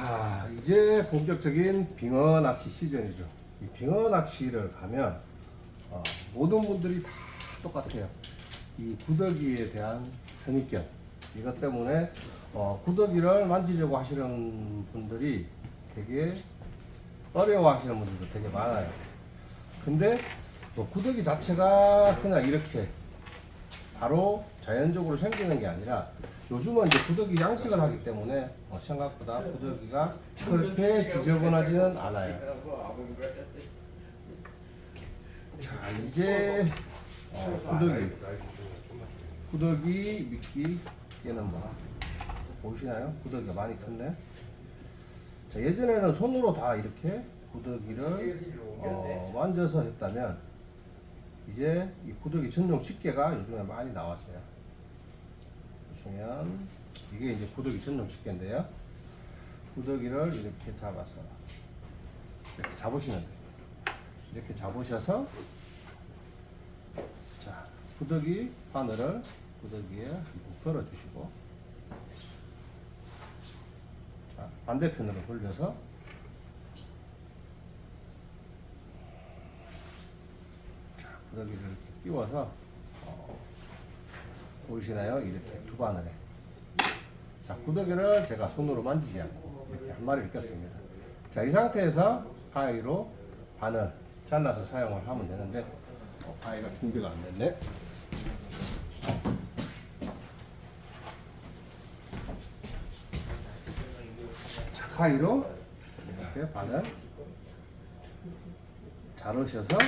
자, 이제 본격적인 빙어 낚시 시즌이죠. 이 빙어 낚시를 가면 어, 모든 분들이 다 똑같아요. 이 구더기에 대한 선입견 이것 때문에 어, 구더기를 만지려고 하시는 분들이 되게 어려워하시는 분들도 되게 많아요. 근데 뭐 구더기 자체가 그냥 이렇게 바로 자연적으로 생기는 게 아니라 요즘은 이제 구더기 양식을 하기 때문에 어, 생각보다 구더기가 그렇게 지저분하지는 않아요. 자 이제 어, 구더기 구더기 미끼 얘는 뭐 보이시나요? 구더기가 많이 컸네. 자 예전에는 손으로 다 이렇게 구더기를 어, 만져서 했다면 이제 이 구더기 전용 집게가 요즘에 많이 나왔어요. 보시면 이게 이제 구더기 전용 집게인데요. 구더기를 이렇게 잡아서 이렇게 잡으시면 돼요. 이렇게 잡으셔서 자 구더기 바늘을 구더기에 걸어 주시고 자 반대편으로 돌려서 자 구더기를 이렇게 끼워서 어, 보이시나요? 이렇게 두 바늘에 자 구더기를 제가 손으로 만지지 않고 이렇게 한 마리를 꼈습니다. 자 이 상태에서 가위로 바늘 잘라서 사용을 하면 되는데 어, 가위가 준비가 안 됐네. 자 가위로 이렇게 바늘 자르셔서 어,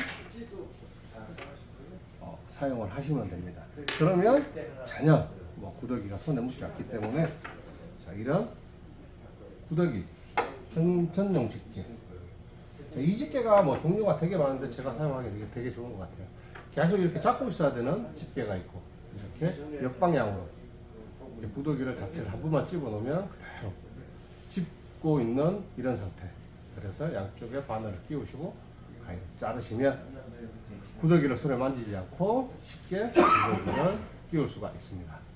사용을 하시면 됩니다. 그러면 전혀 뭐 구더기가 손에 묻지 않기 때문에 자 이런 구더기 전, 전용 집게 자, 이 집게가 뭐 종류가 되게 많은데 제가 사용하기 되게, 되게 좋은 것 같아요. 계속 이렇게 잡고 있어야 되는 집게가 있고 이렇게 역방향으로 구더기를 자체를 한 번만 집어 넣으면 그대로 짚고 있는 이런 상태. 그래서 양쪽에 바늘을 끼우시고 자르시면 구더기를 손에 만지지 않고 쉽게 구더기를 끼울 수가 있습니다.